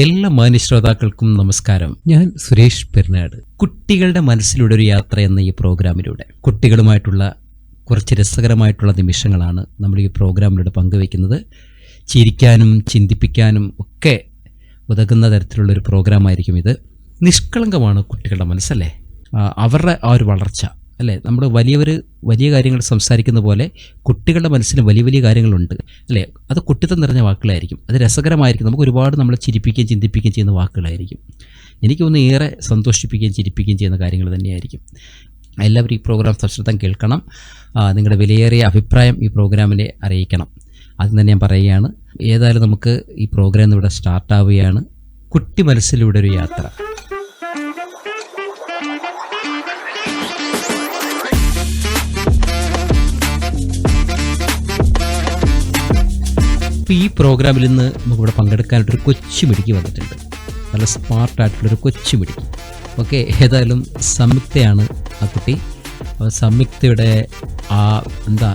എല്ലാ മാന്യ ശ്രോതാക്കൾക്കും നമസ്കാരം. ഞാൻ സുരേഷ് പെരുന്നാട്. കുട്ടികളുടെ മനസ്സിലൂടെ ഒരു യാത്ര എന്ന ഈ പ്രോഗ്രാമിലൂടെ. കുട്ടികളുമായിട്ടുള്ള കുറച്ച് രസകരമായിട്ടുള്ള നിമിഷങ്ങളാണ് നമ്മൾ ഈ പ്രോഗ്രാമിലൂടെ പങ്കുവയ്ക്കുന്നത്. ചിരിക്കാനും ചിന്തിപ്പിക്കാനും ഒക്കെ ഉതകുന്ന തരത്തിലുള്ള ഒരു പ്രോഗ്രാമായിരിക്കും ഇത്. നിഷ്കളങ്കമാണ് കുട്ടികളുടെ മനസ്സല്ലേ? അവരുടെ ആ ഒരു വളർച്ച. അല്ലേ? നമ്മൾ വലിയവർ വലിയ കാര്യങ്ങൾ സംസാരിക്കുന്ന പോലെ കുട്ടികളുടെ മനസ്സിൽ വലിയ വലിയ കാര്യങ്ങളുണ്ട് അല്ലേ? അത് കുട്ടിത്തം നിറഞ്ഞ വാക്കുകളായിരിക്കും. അത് രസകരമായിരിക്കും. നമുക്ക് ഒരുപാട് നമ്മളെ ചിരിപ്പിക്കുകയും ചിന്തിപ്പിക്കുകയും ചെയ്യുന്ന വാക്കുകളായിരിക്കും. എനിക്ക് ഒന്ന് ഏറെ സന്തോഷിപ്പിക്കുകയും ചിരിപ്പിക്കുകയും ചെയ്യുന്ന കാര്യങ്ങൾ തന്നെയായിരിക്കും. എല്ലാവരും ഈ പ്രോഗ്രാം സശ്രദ്ധം കേൾക്കണം. നിങ്ങളുടെ വിലയേറിയ അഭിപ്രായം ഈ പ്രോഗ്രാമിനെ അറിയിക്കണം. ആദ്യം തന്നെ ഞാൻ പറയുകയാണ് ഏതായാലും നമുക്ക് ഈ പ്രോഗ്രാം ഇവിടെ സ്റ്റാർട്ടാവുകയാണ് കുട്ടി മനസ്സിലൂടെ ഒരു യാത്ര. ഇപ്പോൾ ഈ പ്രോഗ്രാമിൽ നിന്ന് നമുക്കിവിടെ പങ്കെടുക്കാനായിട്ടൊരു കൊച്ചു മിടുക്കി വന്നിട്ടുണ്ട്. നല്ല സ്മാർട്ടായിട്ടുള്ളൊരു കൊച്ചു മിടുക്കി. ഓക്കെ ഏതായാലും സംയുക്തയാണ് ആ കുട്ടി. അപ്പോൾ സംയുക്തയുടെ ആ എന്താ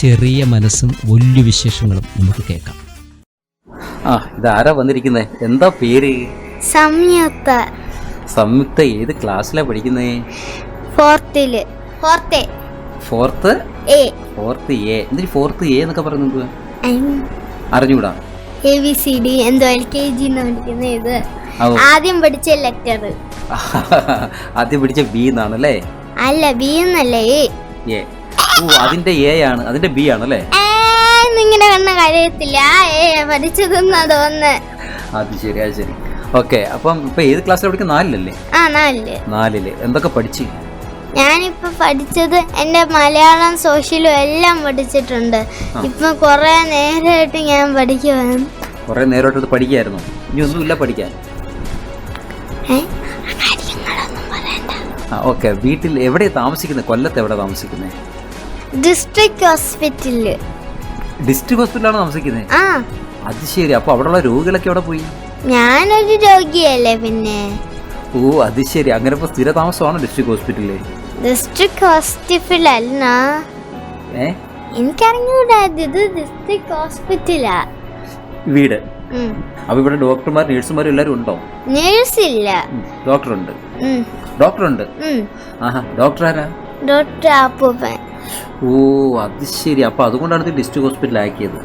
ചെറിയ മനസ്സും വലിയ വിശേഷങ്ങളും നമുക്ക് കേൾക്കാം. ആ ഇതാരാ വന്നിരിക്കുന്നത് എന്താ പേര്? സംയുക്ത. സംയുക്ത ഏത് ക്ലാസ്സിലാണ് പഠിക്കുന്നേ? ഫോർത്തിൽ fourth fourth A fourth A എന്തിന് ഫോർത്ത് എ എന്നൊക്കെ പറയുന്നത്? അറിഞ്ഞൂടാ എ ബി സി ഡി എന്തോ എൽ കെ ജി ഇത്. ആദ്യം പഠിച്ച ലെറ്റർ ആദ്യം പഠിച്ച ബി എന്നാണ് അല്ലേ അല്ല ബി എന്നല്ലേ എ ഓ അതിന്റെ എ ആണ്. അതിന്റെ ബി ആണ് അല്ലേ ഇങ്ങനെ കണ്ണ കഴിയത്തില്ല എ പഠിച്ചതെന്നാ തോന്നുന്നു. അത് ശരി അത് ശരി. ഓക്കെ അപ്പം ഇപ്പൊ ഏത് ക്ലാസ്സിൽ പഠിക്കുന്ന? നാലിലല്ലേ? ആ നാലിൽ. നാലിൽ. എന്തൊക്കെ പഠിച്ചു? ഞാനിപ്പോ പഠിച്ചത് എന്റെ മലയാളം സോഷ്യലും എല്ലാം പഠിച്ചിട്ടുണ്ട്. ഇപ്പം കുറേ നേരമായിട്ട് ഞാൻ പഠിക്കുവാണ്. കുറെ നേരമായിട്ട് പഠിക്കായിരുന്നു. ഇനി ഒന്നുമില്ല പഠിക്കാൻ. ഓക്കെ. വീട്ടിൽ എവിടെ താമസിക്കുന്നത് കൊല്ലത്ത് എവിടെ താമസിക്കുന്നത് ഡിസ്ട്രിക്ട് ഹോസ്പിറ്റലിൽ. ഡിസ്ട്രിക്ട് ഹോസ്പിറ്റലാണ് താമസിക്കുന്നത് ആ. അത് ശരി. അപ്പൊ അവിടെയുള്ള രോഗികളൊക്കെ എവിടെ പോയി? ഞാനൊരു രോഗിയല്ലേ പിന്നെ? ഓ അത് ശരി. അങ്ങനെ ഇപ്പൊ സ്ഥിര താമസമാണ് ഡിസ്ട്രിക്ട് ഹോസ്പിറ്റലിൽ ഡിസ്ട്രിക്ട് ഏ? എനിക്കറിഞ്ഞൂടാ ഇത് ഡിസ്ട്രിക്ട് ഹോസ്പിറ്റലാ വീട്? അപ്പൊ ഇവിടെ ഡോക്ടർമാർ ഉണ്ടോ? നേഴ്സ് ഇല്ല. ഡോക്ടർ ഉണ്ട് ഡോക്ടർ ഉണ്ട്. ആഹാ ഡോക്ടർ ആരാ ഡോക്ടർ അപ്പൂപ്പൻ. ഓ അത് ശരി. അപ്പൊ അതുകൊണ്ടാണ് ഇത് ഡിസ്ട്രിക്ട് ഹോസ്പിറ്റൽ ആക്കിയത്.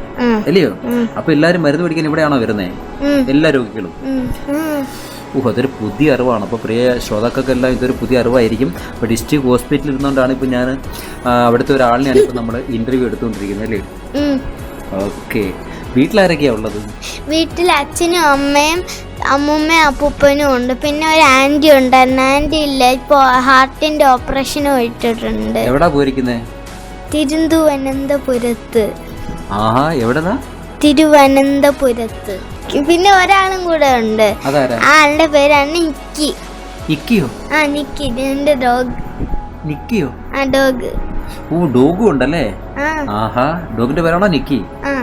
അല്ലയോ? അപ്പൊ എല്ലാരും മരുന്ന് പിടിക്കാൻ ഇവിടെയാണോ വരുന്നത് എല്ലാ രോഗികളും? ഉം. അതൊരു പുതിയ അറിവാണ്. അപ്പോൾ പ്രിയ ശ്രോതാക്കൾക്കെല്ലാം ഇതൊരു പുതിയ അറിവായിരിക്കും. അപ്പോൾ ഡിസ്ട്രിക്ട് ഹോസ്പിറ്റലിൽ ഇരുന്നുകൊണ്ടാണ് ഇപ്പോൾ ഞാൻ അവിടുത്തെ ഒരാളിനെയാണ് ഇപ്പോൾ നമ്മൾ ഇന്റർവ്യൂ എടുത്തുകൊണ്ടിരിക്കുന്നത് അല്ലേ. ഓക്കെ. വീട്ടിലാരൊക്കെയാണ് ഉള്ളത്? വീട്ടിൽ അച്ഛനും അമ്മയും അമ്മൂമ്മയും അപ്പൂപ്പനും ഉണ്ട്. പിന്നെ ഒരു ആന്റി ഉണ്ടായിരുന്നു. ആന്റി ഇല്ല. ഇപ്പോൾ ഹാർട്ടിന്റെ ഓപ്പറേഷൻ ഇട്ടിട്ടുണ്ട് എവിടാ പോയിരിക്കുന്നത് തിരുവനന്തപുരത്ത്. ആഹാ എവിടെന്നാ? തിരുവനന്തപുരത്ത്. പിന്നെ ഒരാളും കൂടെ ഉണ്ട്. അതാരാ? ആ ആളുടെ പേരാണ് നിക്കി. ഇക്കിയോ ആ നിക്കി എന്റെ ഡോഗ്. നിക്കിയോ? ആ ഡോഗ്. ഓ ഡോഗും ഉണ്ടല്ലേ? ആ. ആഹാ ഡോഗിന്റെ പേരാണോ നിക്കി? ആ.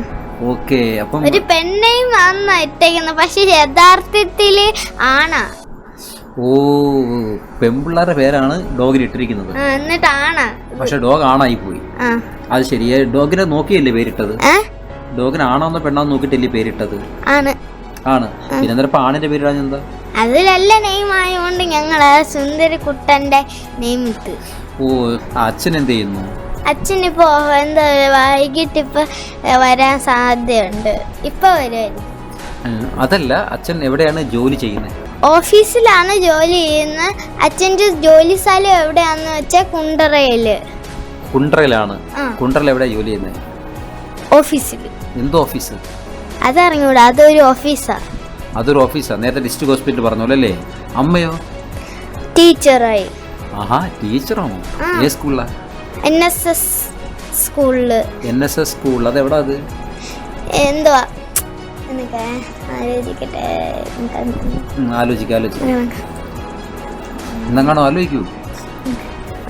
ഓക്കെ അപ്പം ഒരു പെണ്ണയും വന്ന ഇട്ടേക്കുന്നത് പക്ഷെ യഥാർത്ഥത്തിൽ ആണാ. ഓ പെൺപിള്ളാരുടെ പേരാണ് ഡോഗിന് ഇട്ടിരിക്കുന്നത്. എന്നിട്ട് ആണാ. പക്ഷെ ഡോഗ് ആണായി പോയി അത് ശരി ഡോഗിനെ നോക്കിയല്ലേ പേരിട്ടത്? ഡോഗിന് ആണോന്നോ പെണ്ണോ നോക്കിട്ടില്ലേ പേരിട്ടത്? ആണ്. ആണ്. പിന്നെ അന്നേരം ആണിന്റെ പേരിടാൻ എന്താ? അതിലല്ല നെയിം ആയതുകൊണ്ട് ഞങ്ങൾ സുന്ദരി കുട്ടന്റെ നെയിം ഇട്ടു. ഓ അച്ഛൻ എന്ത് ചെയ്യുന്നു? അച്ഛൻ ഇപ്പോ എന്താ വൈകിട്ട് ഇപ്പൊ വരാൻ സാധ്യതയുണ്ട്. ഇപ്പൊ വരുമായിരിക്കും ഉം, അതല്ല അച്ഛൻ എവിടെയാണ് ജോലി ചെയ്യുന്നത് ഓഫീസിലാണ് ജോലി ചെയ്യുന്നത്. അച്ഛന്റെ ജോലി സ്ഥലം എവിടെയാന്ന് വെച്ചാൽ കുണ്ടറയിൽ. കുണ്ടറയിലാണ്. കുണ്ടറയിൽ എവിടെയാണ് ജോലി ചെയ്യുന്നത് ഓഫീസിൽ. എന്തോ ഓഫീസ്? അതറിഞ്ഞൂടാ അതൊരു ഓഫീസാ. അതൊരു ഓഫീസാ? നേരത്തെ ഡിസ്ട്രിക്ട് ഹോസ്പിറ്റൽ പറഞ്ഞോളൂ അല്ലേ? അമ്മയോ? ടീച്ചറായി. ആഹാ ടീച്ചറാണോ ആ. ഏ സ്കൂളിലാ? എൻ എസ് എസ് സ്കൂളിൽ. എൻ എസ് എസ് സ്കൂൾ അത് എവിടാ അത്? എന്തുവാ? എന്നൊക്കെ ആലോചിക്കട്ടെ. ആലോചിക്കാം ആലോചിക്കാം. ആലോചിക്കൂ?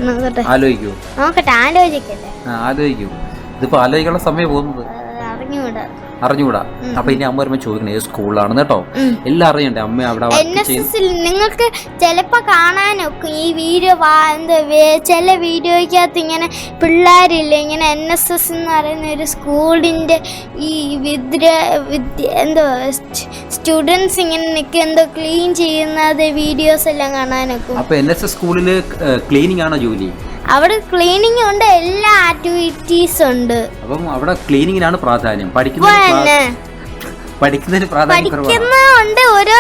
നോക്കട്ടെ. ആലോചിക്കൂ? നോക്കട്ടെ ആലോചിക്കട്ടെ. ആലോചിക്കൂ. ഇതിപ്പോ ആലോചിക്കാനുള്ള സമയം പോകുന്നത്? അറിഞ്ഞുകൂടാ. അപ്പൊ ഇനി അമ്മ വരുമ്പോ ചോദിക്കണേ സ്കൂളിലാണ് സ്കൂളിലാണെന്ന് കേട്ടോ. എല്ലാം അറിയണ്ടേ? അമ്മ അവിടെ നിങ്ങൾക്ക് ചിലപ്പോൾ കാണാനൊക്കെ ഈ വീഡിയോ ചില വീഡിയോയ്ക്കകത്ത് ഇങ്ങനെ പിള്ളേരില്ല ഇങ്ങനെ എൻ എസ് എസ് എന്ന് പറയുന്ന ഒരു സ്കൂളിന്റെ ഈ വിദ്യ വിദ്യ എന്തോ സ്റ്റുഡൻസ് ഇങ്ങനെ നിൽക്കുക എന്തോ ക്ലീൻ ചെയ്യുന്നത് വീഡിയോസ് എല്ലാം കാണാനൊക്കെ. അപ്പൊ എൻ എസ് എസ് സ്കൂളിൽ ക്ലീനിങ് ആണോ ജോലി? അവിടെ ക്ലീനിങ് ഉണ്ട് എല്ലാ ആക്ടിവിറ്റീസ് ഉണ്ട്. അപ്പം അവിടെ ക്ലീനിങ്ങിനാണ് പ്രാധാന്യം. പഠിക്കുന്ന പഠിക്കുന്നതിന് പഠിക്കുന്നുണ്ട് ഓരോ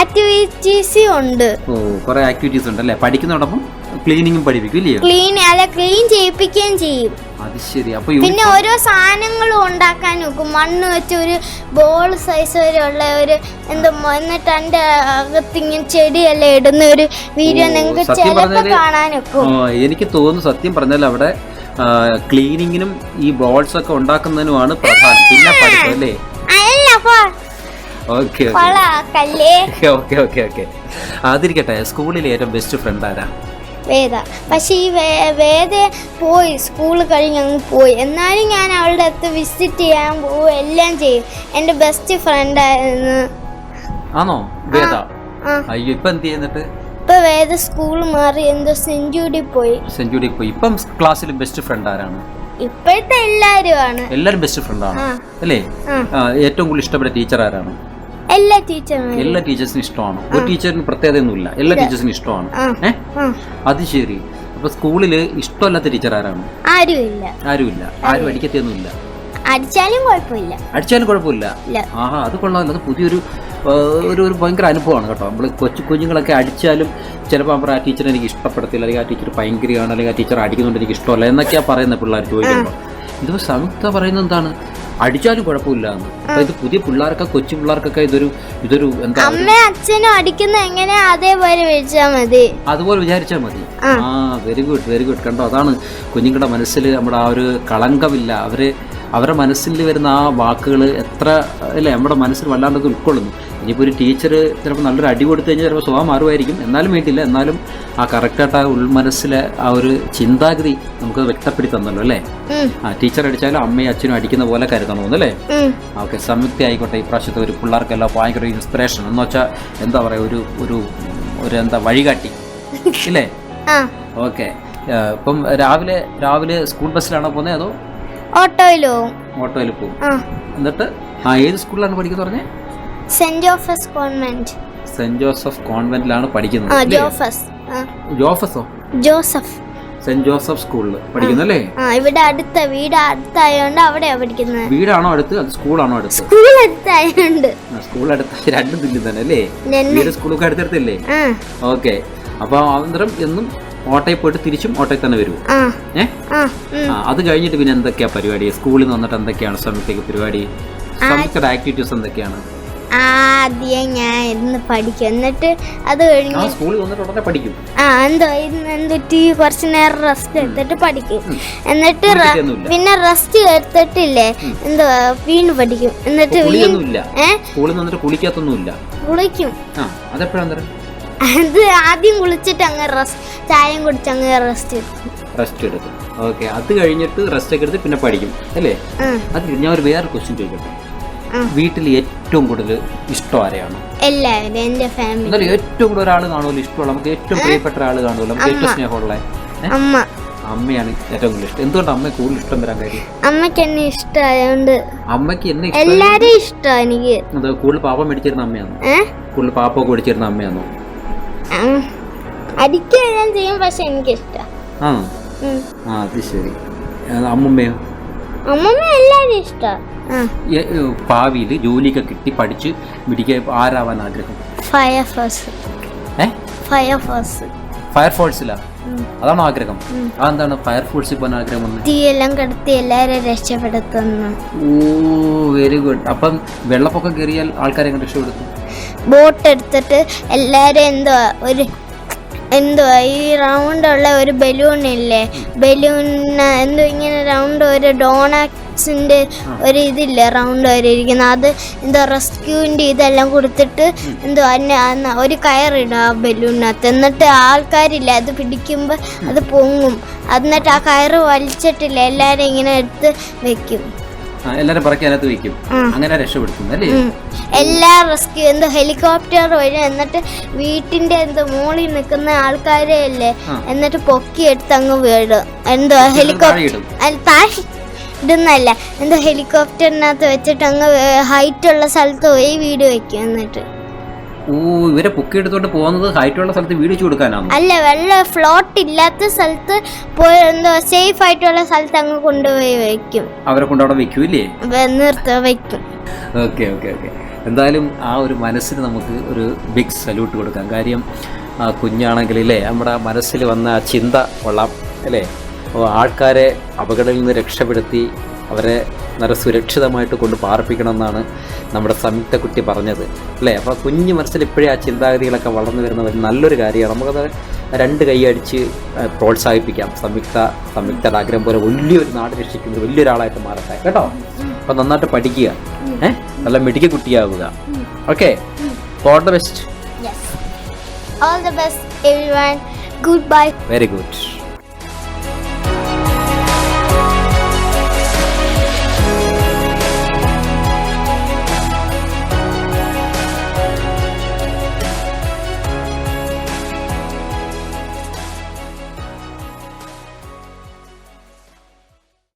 ആക്ടിവിറ്റീസും ഉണ്ട്. ഓ കുറെ ആക്ടിവിറ്റീസ് ഉണ്ട് അല്ലേ പഠിക്കുന്നതോടൊപ്പം ക്ലീനിങ്ങും പഠിപ്പിക്കും ഇല്ലയോ? ക്ലീൻ അല്ല ക്ലീൻ ചെയ്യിപ്പിക്കുകയും ചെയ്യും. അത് ശരി. അപ്പൊ പിന്നെ ഓരോ സാധനങ്ങളും ഉണ്ടാക്കാൻ നോക്കും മണ്ണ് വെച്ച് ഒരു ബോൾ സൈസ് വരെയുള്ള ഒരു എന്തോ എന്നിട്ട് അതിന്റെ അകത്ത് ഇങ്ങനെ ചെടിയെല്ലാം ഇടുന്ന ഒരു വീഡിയോ നിങ്ങൾക്ക് ചിലപ്പോ കാണാൻ നോക്കും എനിക്ക് തോന്നുന്നു സത്യം പറഞ്ഞാൽ അവിടെ ക്ലീനിങ്ങിനും ഈ ബോൾസ് ഒക്കെ ഉണ്ടാക്കുന്നതിനുമാണ് പ്രധാനം. പിന്നെ അല്ലേ? Okay okay. ഓക്കെ ഓക്കെ അതിരിക്കട്ടെ സ്കൂളിലെ ഏറ്റവും ബെസ്റ്റ് ഫ്രണ്ട് ആരാ? വേദ. പക്ഷേ ഈ വേ- വേദ പോയി സ്കൂൾ കഴിഞ്ഞ് അങ്ങ് പോയി. എന്നാലും ഞാൻ അവളുടെ അടുത്ത് വിസിറ്റ് ചെയ്യാൻ പോവും എല്ലാം ചെയ്യും. എന്റെ ബെസ്റ്റ് ഫ്രണ്ടായിരുന്നു ആണോ? വേദ. അയ്യോ ഇപ്പൊ എന്ത് ചെയ്യുന്നിട്ട്? ഇപ്പൊ വേദ സ്കൂൾ മാറി എന്തോ സെഞ്ചുറി പോയി. സെഞ്ചുറി പോയി. ഇപ്പം ക്ലാസ്സിൽ ബെസ്റ്റ് ഫ്രണ്ട് ആരാണ്? ഇപ്പോഴത്തെ എല്ലാവരുമാണ്. എല്ലാരും ബെസ്റ്റ് ഫ്രണ്ട് ആണ്? അല്ലേ? ഏറ്റവും കൂടുതൽ ഇഷ്ടപ്പെട്ട ടീച്ചർ ആരാണ്? എല്ലാ ടീച്ചർമാരും എല്ലാ ടീച്ചേഴ്സിനും ഇഷ്ടമാണ്. ഒരു ടീച്ചറിന് പ്രത്യേകതയൊന്നുമില്ല. എല്ലാ ടീച്ചേഴ്സിനും ഇഷ്ടമാണ്. അത് ശരി. അപ്പൊ സ്കൂളിൽ ഇഷ്ടമല്ലാത്ത ടീച്ചർ ആരാണ്? ആരുമില്ല. ആരുമില്ല. ആരും അടിക്കത്തൊന്നുമില്ല അടിച്ചാലും കുഴപ്പമില്ല. അടിച്ചാലും കുഴപ്പമില്ല. ആഹാ അത് കൊള്ളാമല്ലോ അത് പുതിയൊരു ഒരു ഒരു ഭയങ്കര അനുഭവമാണ് കേട്ടോ. നമ്മൾ കൊച്ചു കുഞ്ഞുങ്ങളൊക്കെ അടിച്ചാലും ചിലപ്പോൾ അവർ ആ ടീച്ചറെ എനിക്ക് ഇഷ്ടപ്പെടത്തില്ല. അല്ലെങ്കിൽ ആ ടീച്ചർ ഭയങ്കരമാണ് അല്ലെങ്കിൽ ആ ടീച്ചർ അടിക്കുന്നുണ്ട് എനിക്ക് ഇഷ്ടമല്ല എന്നൊക്കെയാണ് പറയുന്നത് പിള്ളേർ ചോദിക്കുമ്പോൾ ഇതിപ്പോൾ സംയുക്ത പറയുന്നത് എന്താണ്? അടിച്ചാലും കുഴപ്പമില്ല. എന്ന് അപ്പൊ ഇത് പുതിയ പിള്ളേർക്ക് കൊച്ചു പിള്ളേർക്കൊക്കെ ഇതൊരു ഇതൊരു എന്താ അമ്മയും അച്ഛനും അടിക്കുന്ന എങ്ങനെ അതേപോലെ വിളിച്ചാൽ മതി. അതുപോലെ വിചാരിച്ചാൽ മതി. ആ. വെരി ഗുഡ് വെരി ഗുഡ് കണ്ടോ അതാണ് കുഞ്ഞുങ്ങളുടെ മനസ്സിൽ നമ്മുടെ ആ ഒരു കളങ്കമില്ല. അവർ അവരുടെ മനസ്സിൽ വരുന്ന ആ വാക്കുകൾ എത്ര അല്ലേ നമ്മുടെ മനസ്സിൽ വല്ലാണ്ടൊക്കെ ഉൾക്കൊള്ളുന്നു. ഇനിയിപ്പോൾ ഒരു ടീച്ചർ ചിലപ്പോൾ നല്ലൊരു അടി കൊടുത്തു കഴിഞ്ഞാൽ ചിലപ്പോൾ സ്വഭാവം മാറുമായിരിക്കും. എന്നാലും വേണ്ടിയില്ല. എന്നാലും ആ കറക്റ്റായിട്ട് ആ ഉൾമനസ്സിലെ ആ ഒരു ചിന്താഗതി നമുക്ക് വ്യക്തപ്പെടുത്തി തന്നല്ലോ അല്ലേ? ആ ടീച്ചർ അടിച്ചാലും അമ്മയും അച്ഛനും അടിക്കുന്ന പോലെ കരുതണമെന്ന് അല്ലേ? ഓക്കെ സംയുക്തി ആയിക്കോട്ടെ. ഇപ്രാവശ്യത്തെ ഒരു പിള്ളേർക്കെല്ലാം ഭയങ്കര ഇൻസ്പിറേഷൻ എന്ന് വെച്ചാൽ എന്താ പറയുക ഒരു ഒരു ഒരു എന്താ വഴികാട്ടി ഇല്ലേ? ആ. ഓക്കെ. ഇപ്പം രാവിലെ രാവിലെ സ്കൂൾ ബസ്സിലാണോ പോകുന്നത് അതോ ഓട്ടോയിൽ പോകും ഓട്ടോയിൽ പോകും ആ. എന്നിട്ട്? ആ ഏത് സ്കൂളിലാണ് പഠിക്കുന്നത് പറഞ്ഞേ saint Joseph convent. Saint Joseph കോൺവെന്റിലാണ് ആ പഠിക്കുന്നത് അല്ലേ? ജോഫസ് ആ. ജോഫസോ ജോസഫ്. സെന്റ് ജോസഫ് സ്കൂളിൽ പഠിക്കുന്നല്ലേ ആ ഇവിടെ അടുത്ത വീട് അടുത്തായോണ്ട് അവിടെയാ പഠിക്കുന്നത്. വീടാണോ അടുത്ത്? അത് സ്കൂളാണോ അടുത്ത്? സ്കൂൾ അടുത്തായോണ്ട്. ആ, സ്കൂൾ അടുത്ത് രണ്ടും തുല്യം തന്നെ അല്ലേ? തന്നെ വീട് സ്കൂളൊക്കെ അടുത്തടുത്തല്ലേ? ആ. ഓക്കെ. അപ്പോൾ അനന്തരം എന്നും ഓട്ടോയിൽ പോയിട്ട് തിരിച്ചും ഓട്ടോയിൽ തന്നെ വരുമോ ഏ? അത് കഴിഞ്ഞിട്ട് പിന്നെ എന്തൊക്കെയാ പരിപാടി? സ്കൂളിൽ നിന്ന് വന്നിട്ട് എന്തൊക്കെയാണ് സമയത്തേക്ക് പരിപാടി? സംയുക്തയുടെ ആക്ടിവിറ്റീസ് എന്തൊക്കെയാണ്? ആദ്യം ഞാൻ ഇരുന്ന് പഠിക്കും. എന്നിട്ട് അത് കഴിഞ്ഞ് സ്കൂളിൽ വന്നിട്ട് ഉടനെ പഠിക്കും. ആ എന്തോ ഇന്ന് എന്തുറ്റി കുറച്ച് നേരം റെസ്റ്റ് എടുത്തിട്ട് പഠിക്കും. എന്നിട്ട്. പിന്നെ റെസ്റ്റ് എടുത്തിട്ടില്ലേ? എന്തോ വീണ്ടും പഠിക്കും. എന്നിട്ട് വീണ്ടും കുളിയൊന്നുമില്ല. ഏ? സ്കൂളിൽ വന്നിട്ട് കുളിക്കാത്തൊന്നുമില്ല. കുളിക്കും. ആ അതെപ്പോഴാണ് അത് ആദ്യം കുളിച്ചിട്ട് അങ്ങ് റെസ്റ്റ് ചായം കുടിച്ച് അങ്ങ് റെസ്റ്റ് എടുക്കും. റെസ്റ്റ് എടുക്കും. ഓക്കെ അത് കഴിഞ്ഞിട്ട് റെസ്റ്റ് ഒക്കെ എടുത്ത് പിന്നെ പഠിക്കും അല്ലേ? അത് ഞാൻ ഒരു വേറെ ക്വസ്റ്റ്യൻ ചോദിക്കട്ടെ. വീട്ടിൽ ഏറ്റവും കൂടുതൽ ഇഷ്ടം ആരെയാണ്? എല്ലാവരും എന്റെ ഫാമിലി ഏറ്റവും കൂടുതൽ ഒരാൾ കാണുമല്ലോ ഇഷ്ടമുള്ള നമുക്ക് ഏറ്റവും പ്രിയപ്പെട്ട ഒരാൾ കാണുമല്ലോ നമുക്ക് ഏറ്റവും സ്നേഹമുള്ള? അമ്മ. അമ്മയാണ് ഏറ്റവും കൂടുതൽ ഇഷ്ടം. എന്തുകൊണ്ട് അമ്മ കൂടുതൽ ഇഷ്ടം വരാൻ കാര്യം? അമ്മയ്ക്ക് എന്നെ ഇഷ്ടമായതുകൊണ്ട് അമ്മയ്ക്ക് എന്നെ ഇഷ്ടം എല്ലാരും ഇഷ്ടമാണ് എനിക്ക്. കൂടുതൽ പാപ്പ മേടിച്ചിരുന്ന അമ്മയാണോ കൂടുതൽ പാപ്പൊക്കെ മേടിച്ചിരുന്ന അമ്മയാണോ അടിക്കുകയെല്ലാം ചെയ്യും പക്ഷെ എനിക്കിഷ്ടം. ആ അത് ശരി. അമ്മുമ്മയോ? അമ്മമ്മ എല്ലാരും ഇഷ്ടം. ഭാവിയിൽ ജോലിയൊക്കെ കിട്ടി പഠിച്ച് മിടിക്കാൻ ആരാവാൻ ആഗ്രഹം? ഫയർഫോഴ്സ് ഏ? ഫയർഫോഴ്സ് ഫയർഫോഴ്സിലാ അതാണോ ആഗ്രഹം? അതെന്താണ് ഫയർഫോഴ്സിൽ പോകാൻ ആഗ്രഹം തീയെല്ലാം കടത്തി എല്ലാരും രക്ഷപ്പെടുത്തുന്നു. ഓ വെരി ഗുഡ് അപ്പം വെള്ളപ്പൊക്കം കയറിയാൽ ആൾക്കാരെ രക്ഷപ്പെടുത്തും? ബോട്ട് എടുത്തിട്ട് എല്ലാവരും എന്തുവാ ഒരു എന്തുവാ ഈ റൗണ്ട് ഉള്ള ഒരു ബലൂൺ ഇല്ലേ? ബലൂൺ എന്തോ ഇങ്ങനെ റൗണ്ട് ഒരു ഡോണാക്സിന്റെ ഒരു ഇതില്ലേ റൗണ്ട് വരെ ഇരിക്കുന്നത് അത് എന്തോ റെസ്ക്യൂവിന്റെ ഇതെല്ലാം കൊടുത്തിട്ട് എന്തോ അന്നെ ഒരു കയറിടും ആ ബലൂണിനകത്ത് എന്നിട്ട് ആൾക്കാരില്ല അത് പിടിക്കുമ്പോൾ അത് പൊങ്ങും. എന്നിട്ട് ആ കയറ് വലിച്ചിട്ടില്ല എല്ലാവരും ഇങ്ങനെ എടുത്ത് വെക്കും. എല്ലാരും പറക്കി അതിനകത്ത് വെക്കും. അങ്ങനെ രക്ഷപ്പെടുത്തുന്നു അല്ലേ. എല്ലാ റെസ്ക്യൂ എന്തോ ഹെലികോപ്റ്റർ വഴി എന്നിട്ട് വീട്ടിന്റെ എന്തോ മോളിൽ നിൽക്കുന്ന ആൾക്കാരെ അല്ലേ? എന്നിട്ട് പൊക്കി എടുത്ത് അങ്ങ് വീടും. എന്തോ ഹെലികോപ്റ്റർ താഴെ ഇടുന്നല്ല എന്തോ ഹെലികോപ്റ്ററിനകത്ത് വെച്ചിട്ട് അങ്ങ് ഹൈറ്റ് ഉള്ള സ്ഥലത്ത് പോയി വീട് വെക്കും എന്നിട്ട്. ഓ ഇവരെ പൊക്കി എടുത്തോണ്ട് പോകുന്നത് ഹൈറ്റുള്ള സ്ഥലത്ത് വീടിച്ചു കൊടുക്കാനാണ് അല്ല വെള്ള ഫ്ലോട്ട് ഇല്ലാത്ത സ്ഥലത്ത് പോയി എന്തോ സേഫ് ആയിട്ടുള്ള സ്ഥലത്ത് അങ്ങ് കൊണ്ടുപോയി വെക്കും. അവരെ കൊണ്ട് അവിടെ വെക്കൂല്ലേ? നിർത്ത വെക്കും. Okay okay okay. എന്തായാലും ആ ഒരു മനസ്സിന് നമുക്ക് ഒരു ബിഗ് സല്യൂട്ട് കൊടുക്കാം. കാര്യം ആ കുഞ്ഞാണെങ്കിൽ അല്ലേ നമ്മുടെ മനസ്സിൽ വന്ന ആ ചിന്ത കൊള്ളാം അല്ലേ? ആൾക്കാരെ അപകടത്തിൽ നിന്ന് രക്ഷപ്പെടുത്തി അവരെ നല്ല സുരക്ഷിതമായിട്ട് കൊണ്ട് പാർപ്പിക്കണമെന്നാണ് നമ്മുടെ സംയുക്ത കുട്ടി പറഞ്ഞത്. അല്ലേ? അപ്പോൾ കുഞ്ഞു മനസ്സിൽ ഇപ്പോഴേ ആ ചിന്താഗതികളൊക്കെ വളർന്നു വരുന്ന ഒരു നല്ലൊരു കാര്യമാണ്. നമുക്കത് രണ്ട് കൈയടിച്ച് പ്രോത്സാഹിപ്പിക്കാം. സംയുക്ത സംയുക്തയുടെ ആഗ്രഹം പോലെ വലിയൊരു നാട് രക്ഷിക്കുന്നത് വലിയൊരാളായിട്ട് മാറട്ടെ. കേട്ടോ? അപ്പം നന്നായിട്ട് പഠിക്കുക. ഏഹ് നല്ല മിടുക്കി കുട്ടിയാവുക. Okay? All the best all the best everyone goodbye very good